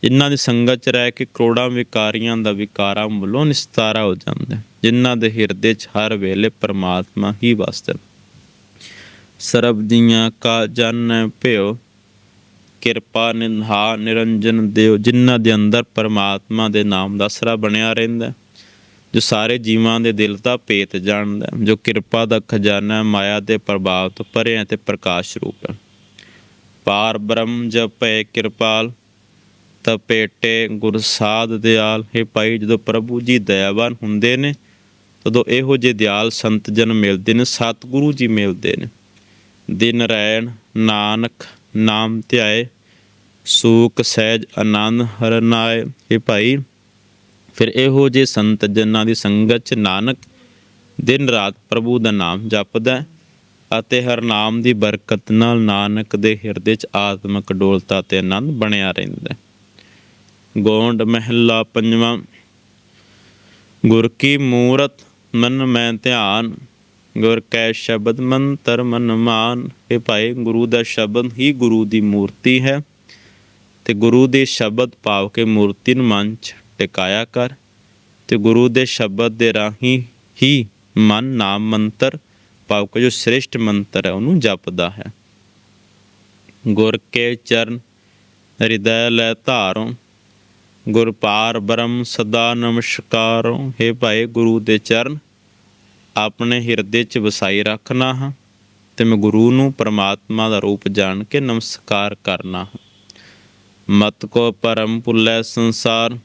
ਜਿਨ੍ਹਾਂ ਦੀ ਸੰਗਤ ਚ ਰਹਿ ਕੇ ਕਰੋੜਾਂ ਵਿਕਾਰੀਆਂ ਦਾ ਵਿਕਾਰਾਂ ਵੱਲੋਂ ਨਿਸਤਾਰਾ ਹੋ ਜਾਂਦਾ ਹੈ। ਜਿਨ੍ਹਾਂ ਦੇ ਹਿਰਦੇ ਚ ਹਰ ਵੇਲੇ ਪਰਮਾਤਮਾ ਹੀ ਵਸਦਾ ਹੈ। ਸਰਬ ਦੀਆਂ ਕਾ ਜਨ ਭਿਓ ਕਿਰਪਾ ਨਿਨਹਾ ਨਿਰੰਜਨ ਦਿਓ ਜਿਨ੍ਹਾਂ ਦੇ ਅੰਦਰ ਪਰਮਾਤਮਾ ਦੇ ਨਾਮ ਦਾ ਸਰਾ ਬਣਿਆ ਰਹਿੰਦਾ ਹੈ, ਜੋ ਸਾਰੇ ਜੀਵਾਂ ਦੇ ਦਿਲ ਦਾ ਭੇਤ ਜਾਣਦਾ ਹੈ, ਜੋ ਕਿਰਪਾ ਦਾ ਖਜ਼ਾਨਾ ਮਾਇਆ ਦੇ ਪ੍ਰਭਾਵ ਤੋਂ ਪਰੇ ਹੈ ਤੇ ਪ੍ਰਕਾਸ਼ ਰੂਪ ਹੈ ਪਾਰ ਬ੍ਰਹਮ ਜਪੈ ਕਿਰਪਾਲ ਤਪੇਟੇ ਗੁਰਸਾਧ ਦਿਆਲ। ਹੈ ਭਾਈ, ਜਦੋਂ ਪ੍ਰਭੂ ਜੀ ਦਇਆਵਾਨ ਹੁੰਦੇ ਨੇ, ਤਦੋਂ ਇਹੋ ਜਿਹੇ ਦਿਆਲ ਸੰਤ ਜਨ ਮਿਲਦੇ ਨੇ, ਸਤਿਗੁਰੂ ਜੀ ਮਿਲਦੇ ਨੇ। ਦਿਨ ਰੈਣ ਨਾਨਕ ਨਾਮ ਧਿਆਏ, ਸੂਖ ਸਹਿਜ ਆਨੰਦ ਹਰਨਾਏ ਇਹ ਭਾਈ, ਫਿਰ ਇਹੋ ਜਿਹੇ ਸੰਤ ਜਨਾਂ ਦੀ ਸੰਗਤ ਚ ਨਾਨਕ ਦਿਨ ਰਾਤ ਪ੍ਰਭੂ ਦਾ ਨਾਮ ਜਪਦਾ ਅਤੇ ਹਰ ਨਾਮ ਦੀ ਬਰਕਤ ਨਾਲ ਨਾਨਕ ਦੇ ਹਿਰਦੇ 'ਚ ਆਤਮਿਕ ਡੋਲਤਾ ਤੇ ਆਨੰਦ ਬਣਿਆ ਰਹਿੰਦਾ ਗੋਂਡ ਮਹਿਲਾ ਪੰਜਵਾਂ। ਗੁਰ ਕੀ ਮੂਰਤ ਮਨ ਮੈਂ ਧਿਆਨ, ਗੁਰ ਕੈ ਸ਼ਬਦ ਮੰਤਰ ਮਨ ਮਾਨ। ਇਹ ਭਾਈ, ਗੁਰੂ ਦਾ ਸ਼ਬਦ ਹੀ ਗੁਰੂ ਦੀ ਮੂਰਤੀ ਹੈ, ਤੇ ਗੁਰੂ ਦੇ ਸ਼ਬਦ ਪਾਵ ਕੇ ਮੂਰਤੀ ਨੂੰ ਮਨ 'ਚ ਟਿਕਾਇਆ ਕਰ, ਤੇ ਗੁਰੂ ਦੇ ਸ਼ਬਦ ਦੇ ਰਾਹੀਂ ਹੀ ਮਨ ਨਾਮ ਮੰਤਰ ਪਾਵ ਕੇ ਜੋ ਸ੍ਰੇਸ਼ਟ ਮੰਤਰ ਹੈ, ਉਹਨੂੰ ਜਪਦਾ ਹੈ। ਗੁਰ ਕੇ ਚਰਨ, ਹਿਰਦੈ ਲੈ ਧਾਰੋ ਗੁਰ ਪਾਰ ਬ੍ਰਹਮ ਸਦਾ ਨਮਸਕਾਰੋ। हे ਭਾਈ ਗੁਰੂ ਦੇ ਚਰਨ, ਆਪਣੇ ਹਿਰਦੇ 'ਚ ਵਸਾਈ ਰੱਖਣਾ ਹਾਂ ਤੇ ਮੈਂ ਗੁਰੂ ਨੂੰ ਪਰਮਾਤਮਾ ਦਾ ਰੂਪ ਜਾਣ ਕੇ ਨਮਸਕਾਰ ਕਰਨਾ ਹਾਂ। ਮਤ ਕੋ ਪਰਮ ਭੁੱਲੇ ਸੰਸਾਰ,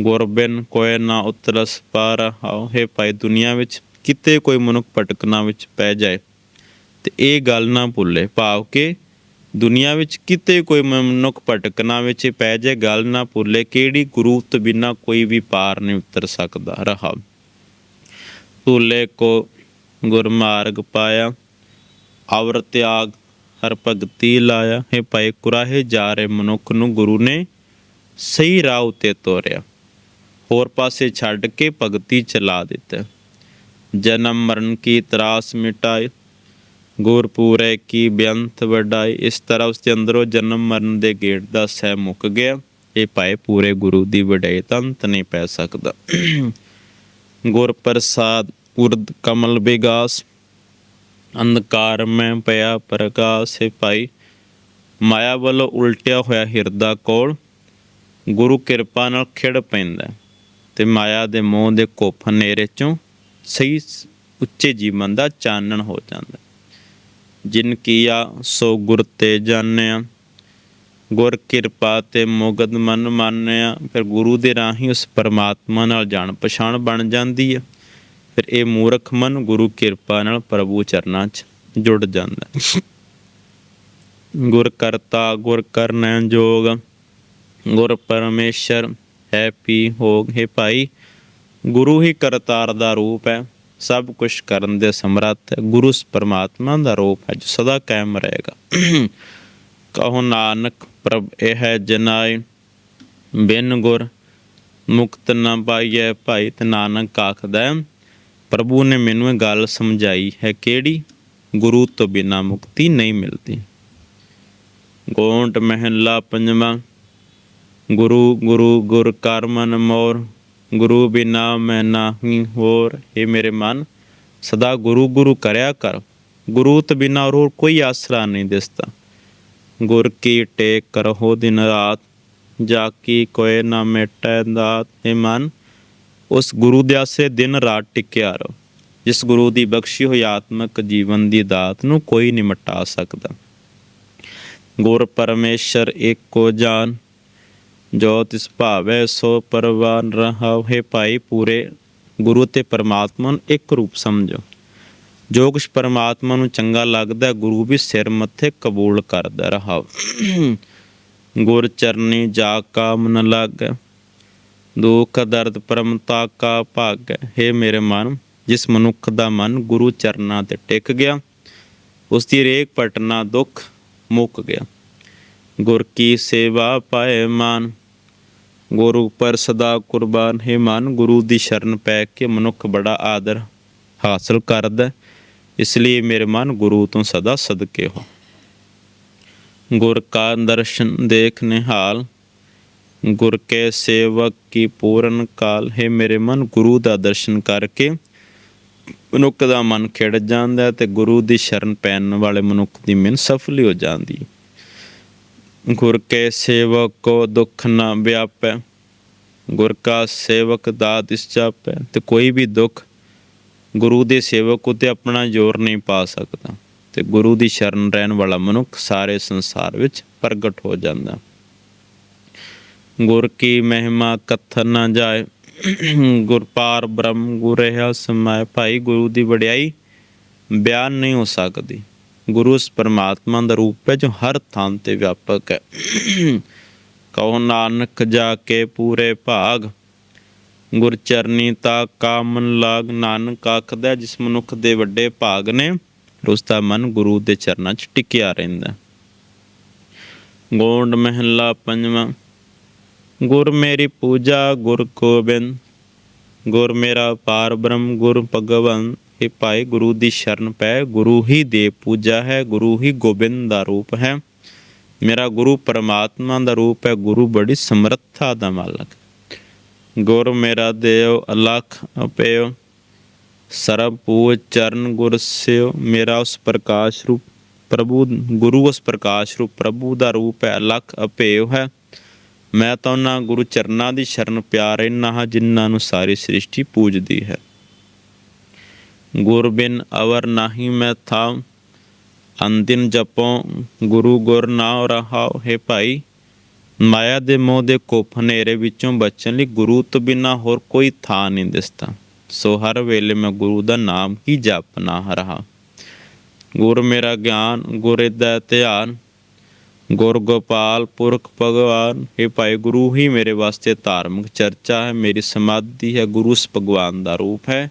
ਗੁਰ ਬਿਨ ਕੋਇ ਨਾ ਉਤਰਸ ਪਾਰ ਆਓ। ਹੈ ਭਾਈ ਦੁਨੀਆ ਵਿੱਚ ਕਿਤੇ ਕੋਈ ਮਨੁੱਖ ਭਟਕਣਾ ਵਿੱਚ ਪੈ ਜਾਏ ਤੇ ਇਹ ਗੱਲ ਨਾ ਭੁੱਲੇ। ਭਾਵ ਕਿ ਦੁਨੀਆ ਵਿੱਚ ਕਿਤੇ ਕੋਈ ਮਨੁੱਖ ਭਟਕਣਾ ਵਿੱਚ ਪੈ ਜੇ, ਗੱਲ ਨਾ ਭੁੱਲੇ, ਕਿਹੜੀ ਗੁਰੂ ਤੋਂ ਬਿਨਾ ਕੋਈ ਵੀ ਪਾਰ ਨਹੀਂ ਉਤਰ ਸਕਦਾ। ਰਹਾ ਭੁੱਲੇ ਕੋ ਗੁਰਮਾਰਗ ਪਾਇਆ, ਅਵਰ ਤਿਆਗ ਹਰ ਭਗਤੀ ਲਾਇਆ। ਹੈ ਭਾਈ ਕੁਰਾਹੇ, ਜਾ ਰਹੇ ਮਨੁੱਖ ਨੂੰ ਗੁਰੂ ਨੇ ਸਹੀ ਰਾਹ ਉਤੇ ਤੋਰਿਆ। ਹੋਰ ਪਾਸੇ ਛੱਡ ਕੇ ਭਗਤੀ ਚਲਾ ਦਿੱਤਾ। ਜਨਮ ਮਰਨ ਕੀ ਤਰਾਸ ਮਿਟਾਏ ਗੁਰਪੁਰ ਹੈ ਕਿ ਬੇਅੰਤ ਵੱਡਾ ਵਡਾਈ ਇਸ ਤਰ੍ਹਾਂ ਉਸ ਦੇ ਅੰਦਰੋਂ ਜਨਮ ਮਰਨ ਦੇ ਗੇਟ ਦਾ ਸਹਿ ਮੁੱਕ ਗਿਆ। ਇਹ ਪਾਏ ਪੂਰੇ ਗੁਰੂ ਦੀ ਵਡਾਈ ਤੰਤ ਨਹੀਂ ਪੈ ਸਕਦਾ। ਗੁਰ ਪ੍ਰਸਾਦ ਉਰਦ ਕਮਲ ਬਿਗਾਸ ਅੰਧਕਾਰ ਮੈਂ ਪਿਆ ਪ੍ਰਕਾਸ਼ ਹੈ ਭਾਈ। ਮਾਇਆ ਵੱਲੋਂ ਉਲਟਿਆ ਹੋਇਆ ਹਿਰਦਾ ਕੋਲ ਗੁਰੂ ਕਿਰਪਾ ਨਾਲ ਖਿੜ ਪੈਂਦਾ ਹੈ ਤੇ ਮਾਇਆ ਦੇ ਮੋਹ ਦੇ ਕੋਫ ਨੇਰੇ ਚੋਂ ਸਹੀ ਉੱਚੇ ਜੀਵਨ ਦਾ ਚਾਨਣ ਹੋ ਜਾਂਦਾ ਜਿਨ ਕੀਆ ਸੋ ਗੁਰ ਤੇ ਜਾਣਿਆ। ਗੁਰ ਕਿਰਪਾ ਤੇ ਮੁਗਦ ਮਨ ਮੰਨਿਆ। ਫਿਰ ਗੁਰੂ ਦੇ ਰਾਹੀਂ ਉਸ ਪਰਮਾਤਮਾ ਨਾਲ ਜਾਣ ਪਛਾਣ ਬਣ ਜਾਂਦੀ ਹੈ। ਫਿਰ ਇਹ ਮੂਰਖ ਮਨ ਗੁਰੂ ਕਿਰਪਾ ਨਾਲ ਪ੍ਰਭੂ ਚਰਨਾਂ 'ਚ ਜੁੜ ਜਾਂਦਾ ਗੁਰ ਕਰਤਾ, ਗੁਰ ਕਰਨੈ ਜੋਗ। ਗੁਰ ਪਰਮੇਸ਼ਰ ਹੈ ਪੀ ਹੋਗ, ਹੈ ਭਾਈ। ਗੁਰੂ ਹੀ ਕਰਤਾਰ ਦਾ ਰੂਪ ਹੈ। ਸਭ ਕੁਝ ਕਰਨ ਦੇ ਸਮਰੱਥ ਹੈ। ਗੁਰੂ ਉਸ ਪਰਮਾਤਮਾ ਦਾ ਰੂਪ ਹੈ ਜੋ ਸਦਾ ਕਾਇਮ ਰਹੇਗਾ। ਕਹੋ ਨਾਨਕ ਪ੍ਰਭ, ਇਹ ਹੈ ਜਨਾਇ ਬਿਨ ਗੁਰ ਮੁਕਤ ਨਾ ਪਾਈਐ ਭਾਈ, ਤੇ ਨਾਨਕ ਆਖਦਾ ਪ੍ਰਭੂ ਨੇ ਮੈਨੂੰ ਇਹ ਗੱਲ ਸਮਝਾਈ ਹੈ ਕਿਹੜੀ? ਗੁਰੂ ਤੋਂ ਬਿਨਾ ਮੁਕਤੀ ਨਹੀਂ ਮਿਲਦੀ। ਗੋਂਟ ਮਹਿਲਾ ਪੰਜਵਾਂ, ਗੁਰੂ ਗੁਰੂ ਗੁਰ ਕਰਮਨ ਮੋਰ ਗੁਰੂ ਬਿਨਾ ਮੈਂ ਨਾਹੀ ਹੋਰ ਇਹ ਮੇਰੇ ਮਨ, ਸਦਾ ਗੁਰੂ ਗੁਰੂ ਕਰਿਆ ਕਰ। ਗੁਰੂ ਤੋਂ ਬਿਨਾ ਹੋਰ ਕੋਈ ਆਸਰਾ ਨਹੀਂ ਦਿਸਦਾ। ਗੁਰ ਕੀ ਟੇਕ ਕਰਹੁ ਦਿਨ ਰਾਤ, ਜਾ ਕੀ ਕੋਏ ਨਾ ਮਿਟੈ ਦਾਤ ਇਹ ਮਨ। ਉਸ ਗੁਰੂ ਦੇ ਆਸੇ ਦਿਨ ਰਾਤ ਟਿਕਿਆ ਰਹੋ। ਜਿਸ ਗੁਰੂ ਦੀ ਬਖਸ਼ੀ ਹੋਈ ਆਤਮਿਕ ਜੀਵਨ ਦੀ ਦਾਤ ਨੂੰ ਕੋਈ ਨਹੀਂ ਮਿਟਾ ਸਕਦਾ। ਗੁਰ ਪਰਮੇਸ਼ਰ ਏਕੋ ਜਾਨ ਜੋ ਤਿਸ ਭਾਵੈ ਸੋ ਪਰਵਾਨ ਰਹਾਉ, ਹੈ ਭਾਈ ਪੂਰੇ ਗੁਰੂ ਤੇ ਪਰਮਾਤਮਾ ਨੂੰ ਇੱਕ ਰੂਪ ਸਮਝੋ। ਜੋ ਕੁਛ ਪਰਮਾਤਮਾ ਨੂੰ ਚੰਗਾ ਲੱਗਦਾ, ਗੁਰੂ ਵੀ ਸਿਰ ਮੱਥੇ ਕਬੂਲ ਕਰਦਾ ਰਹਾਉ। ਗੁਰ ਚਰਨੀ ਜਾ ਕਾ ਮਨ ਲਾਗੈ, ਦੁਖ ਦਰਦ ਪਰਮਤਾ ਕਾ ਭਾਗੈ। ਹੈ ਮੇਰੇ ਮਨ, ਜਿਸ ਮਨੁੱਖ ਦਾ ਮਨ ਗੁਰੂ ਚਰਨਾਂ ਤੇ ਟਿਕ ਗਿਆ, ਉਸ ਦੀ ਰੇਕ ਪਟਨਾ ਦੁੱਖ ਮੁੱਕ ਗਿਆ। ਗੁਰ ਕੀ ਸੇਵਾ ਪਾਏ ਮਾਨ। ਗੁਰੂ ਪਰ ਸਦਾ ਕੁਰਬਾਨ ਹੈ ਮਨ। ਗੁਰੂ ਦੀ ਸ਼ਰਨ ਪੈ ਕੇ ਮਨੁੱਖ ਬੜਾ ਆਦਰ ਹਾਸਲ ਕਰਦਾ ਇਸ ਲਈ ਮੇਰੇ ਮਨ, ਗੁਰੂ ਤੋਂ ਸਦਾ ਸਦਕੇ ਹੋ। ਗੁਰ ਕਾ ਦਰਸ਼ਨ ਦੇਖ ਨਿਹਾਲ। ਗੁਰ ਕੇ ਸੇਵਕ ਕੀ ਪੂਰਨ ਕਾਲ ਹੈ ਮੇਰੇ ਮਨ। ਗੁਰੂ ਦਾ ਦਰਸ਼ਨ ਕਰਕੇ ਮਨੁੱਖ ਦਾ ਮਨ ਖਿੜ ਜਾਂਦਾ ਤੇ ਗੁਰੂ ਦੀ ਸ਼ਰਨ ਪੈਣ ਵਾਲੇ ਮਨੁੱਖ ਦੀ ਮਿਹਨਤ ਸਫਲੀ ਹੋ ਜਾਂਦੀ ਹੈ। ਗੁਰ ਕੇ ਸੇਵਕ ਕੋ ਦੁੱਖ ਨਾ ਵਿਆਪੈ, ਗੁਰ ਕਾ ਸੇਵਕ ਦਾਤ ਇਸ ਚਾਪੈ ਤੇ ਕੋਈ ਵੀ ਦੁੱਖ ਗੁਰੂ ਦੇ ਸੇਵਕ ਉਤੇ ਆਪਣਾ ਜ਼ੋਰ ਨਹੀਂ ਪਾ ਸਕਦਾ, ਤੇ ਗੁਰੂ ਦੀ ਸ਼ਰਨ ਰਹਿਣ ਵਾਲਾ ਮਨੁੱਖ ਸਾਰੇ ਸੰਸਾਰ ਵਿੱਚ ਪ੍ਰਗਟ ਹੋ ਜਾਂਦਾ। ਗੁਰ ਕੀ ਮਹਿਮਾ ਕਥਨ ਨਾ ਜਾਏ, ਗੁਰ ਪਾਰ ਬ੍ਰਹਮ ਗੁਰ ਰਹਾ ਸਮਾਇ ਭਾਈ ਗੁਰੂ ਦੀ ਵਡਿਆਈ ਬਿਆਨ ਨਹੀਂ ਹੋ ਸਕਦੀ। ਗੁਰੂ ਉਸ ਪਰਮਾਤਮਾ ਦਾ ਰੂਪ ਹੈ ਜੋ ਹਰ ਥਾਂ ਤੇ ਵਿਆਪਕ ਹੈ। ਕਹੋ ਨਾਨਕ ਜਾ ਕੇ ਪੂਰੇ ਭਾਗ ਗੁਰ ਚਰਨੀ ਤਾ ਕਾਮਨ ਲਾਗ, ਨਾਨਕ ਆਖਦਾ ਜਿਸ ਮਨੁੱਖ ਦੇ ਵੱਡੇ ਭਾਗ ਨੇ ਉਸਦਾ ਮਨ ਗੁਰੂ ਦੇ ਚਰਨਾਂ 'ਚ ਟਿਕਿਆ ਰਹਿੰਦਾ ਗੋਂਡ ਮਹਿਲਾ ਪੰਜਵਾਂ, ਗੁਰ ਮੇਰੀ ਪੂਜਾ ਗੁਰ ਗੋਬਿੰਦ, ਗੁਰ ਮੇਰਾ ਪਾਰ ਬ੍ਰਹਮ, ਗੁਰ ਭਗਵੰਤ ਇਹ ਭਾਈ ਗੁਰੂ ਦੀ ਸ਼ਰਨ ਪੈ, ਗੁਰੂ ਹੀ ਦੇ ਪੂਜਾ ਹੈ, ਗੁਰੂ ਹੀ ਗੋਬਿੰਦ ਦਾ ਰੂਪ ਹੈ। ਮੇਰਾ ਗੁਰੂ ਪਰਮਾਤਮਾ ਦਾ ਰੂਪ ਹੈ, ਗੁਰੂ ਬੜੀ ਸਮਰੱਥਾ ਦਾ ਮਾਲਕ। ਗੁਰ ਮੇਰਾ ਦੇਵ, ਅਲਖ ਅਪਿਓ, ਸਰਬ ਪੂਜ ਚਰਨ ਗੁਰ ਸਿਓ। ਮੇਰਾ ਉਸ ਪ੍ਰਕਾਸ਼ ਰੂਪ ਪ੍ਰਭੂ, ਗੁਰੂ ਉਸ ਪ੍ਰਕਾਸ਼ ਰੂਪ ਪ੍ਰਭੂ ਦਾ ਰੂਪ ਹੈ, ਅਲਖ ਅਪੇਵ ਹੈ। ਮੈਂ ਤਾਂ ਉਹਨਾਂ ਗੁਰੂ ਚਰਨਾਂ ਦੀ ਸ਼ਰਨ ਪਿਆ ਰਹਿਣਾ ਹਾਂ, ਜਿਨ੍ਹਾਂ ਨੂੰ ਸਾਰੀ ਸ੍ਰਿਸ਼ਟੀ ਪੂਜਦੀ ਹੈ। ਗੁਰ ਬਿਨ ਅਵਰ ਨਾਹੀ ਮੈਂ ਥਾ ਅੰਦਿਨ ਜਪੋ ਗੁਰੂ ਗੁਰ ਨਾਮ ਰਹਾਉ ਹੈ ਭਾਈ ਮਾਇਆ ਦੇ ਮੋਹ ਦੇ ਕੋਫ ਹਨੇਰੇ ਵਿੱਚੋਂ ਬਚਣ ਲਈ ਗੁਰੂ ਤੋਂ ਬਿਨਾ ਹੋਰ ਕੋਈ ਥਾਂ ਨਹੀਂ ਦਿਸਦਾ ਸੋ ਹਰ ਵੇਲੇ ਮੈਂ ਗੁਰੂ ਦਾ ਨਾਮ ਹੀ ਜਪਨਾ ਰਹਾ ਗੁਰ ਮੇਰਾ ਗਿਆਨ ਗੁਰ ਦਾ ਧਿਆਨ ਗੁਰ ਗੋਪਾਲ ਪੁਰਖ ਭਗਵਾਨ ਇਹ ਭਾਈ ਗੁਰੂ ਹੀ ਮੇਰੇ ਵਾਸਤੇ ਧਾਰਮਿਕ ਚਰਚਾ ਹੈ ਮੇਰੀ ਸਮਾਧੀ ਹੈ ਗੁਰੂ ਉਸ ਭਗਵਾਨ ਦਾ ਰੂਪ ਹੈ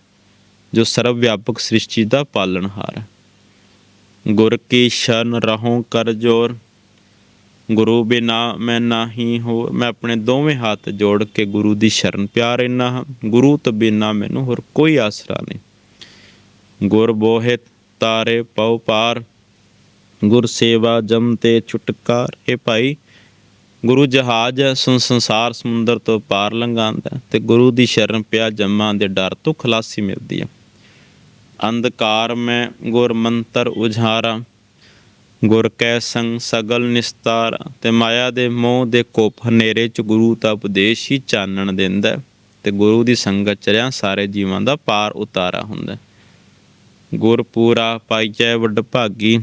ਜੋ ਸਰਵ ਵਿਆਪਕ ਸ੍ਰਿਸ਼ਟੀ ਦਾ ਪਾਲਣਹਾਰ ਹੈ। ਗੁਰ ਕੀ ਸ਼ਰਨ ਰਹੋ ਕਰ ਜੋਰ, ਗੁਰੂ ਬਿਨਾ ਮੈਂ ਨਾਹੀ ਹੋ ਮੈਂ ਆਪਣੇ ਦੋਵੇਂ ਹੱਥ ਜੋੜ ਕੇ ਗੁਰੂ ਦੀ ਸ਼ਰਨ ਪਿਆ ਰਹਿਣਾ ਹਾਂ। ਗੁਰੂ ਤੋਂ ਬਿਨਾ ਮੈਨੂੰ ਹੋਰ ਕੋਈ ਆਸਰਾ ਨਹੀਂ। ਗੁਰ ਬੋਹਿਤ ਤਾਰੇ ਪਉ ਪਾਰ, ਗੁਰ ਸੇਵਾ ਜਮ ਤੇ ਛੁਟਕਾਰ। ਇਹ ਭਾਈ, ਗੁਰੂ ਜਹਾਜ਼ ਸੰਸਾਰ ਸਮੁੰਦਰ ਤੋਂ ਪਾਰ ਲੰਘਾਉਂਦਾ ਤੇ ਗੁਰੂ ਦੀ ਸ਼ਰਨ ਪਿਆ ਜਮਾਂ ਦੇ ਡਰ ਤੋਂ ਖਲਾਸੀ ਮਿਲਦੀ ਹੈ। ਅੰਧਕਾਰ ਮੈਂ ਗੁਰ ਮੰਤਰ ਉਝਾਰਾ ਗੁਰ ਕੈ ਸੰਗ ਸਗਲ ਨਿਸਤਾਰ, ਤੇ ਮਾਇਆ ਦੇ ਮੋਹ ਦੇ ਕੋਪ ਹਨੇਰੇ ਚ ਗੁਰੂ ਦਾ ਉਪਦੇਸ਼ ਹੀ ਚਾਨਣ ਦਿੰਦਾ ਤੇ ਗੁਰੂ ਦੀ ਸੰਗਤ ਚ ਰਿਆਂ ਸਾਰੇ ਜੀਵਾਂ ਦਾ ਪਾਰ ਉਤਾਰਾ ਹੁੰਦਾ ਹੈ। ਗੁਰ ਪੂਰਾ ਪਾਈਐ ਵੱਡ ਭਾਗੀ,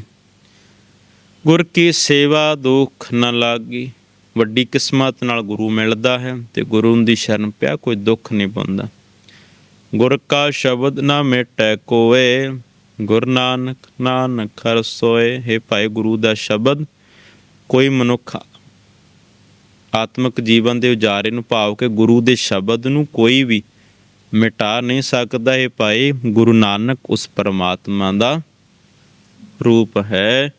ਗੁਰ ਕੀ ਸੇਵਾ ਦੁੱਖ ਨਾ ਲਾਗੀ, ਵੱਡੀ ਕਿਸਮਤ ਨਾਲ ਗੁਰੂ ਮਿਲਦਾ ਹੈ, ਤੇ ਗੁਰੂ ਦੀ ਸ਼ਰਨ ਪਿਆ ਕੋਈ ਦੁੱਖ ਨਹੀਂ ਪਾਉਂਦਾ ਗੁਰ ਕਾ ਸ਼ਬਦ ਨਾ ਮਿਟੈ ਕੋਏ ਗੁਰ ਨਾਨਕ ਨਾਨਕ ਹਰ ਸੋਏ। ਹੈ ਭਾਈ ਗੁਰੂ ਦਾ ਸ਼ਬਦ, ਕੋਈ ਮਨੁੱਖ ਆਤਮਿਕ ਜੀਵਨ ਦੇ ਉਜਾਰੇ ਨੂੰ ਭਾਵ ਕੇ ਗੁਰੂ ਦੇ ਸ਼ਬਦ ਨੂੰ ਕੋਈ ਵੀ ਮਿਟਾ ਨਹੀਂ ਸਕਦਾ। ਇਹ ਭਾਈ ਗੁਰੂ ਨਾਨਕ ਉਸ ਪਰਮਾਤਮਾ ਦਾ ਰੂਪ ਹੈ।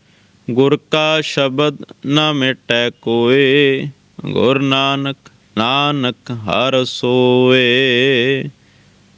ਗੁਰ ਕਾ ਸ਼ਬਦ ਨਾ ਮਿਟੈ ਕੋਏ ਗੁਰ ਨਾਨਕ ਨਾਨਕ ਹਰ ਸੋਏ।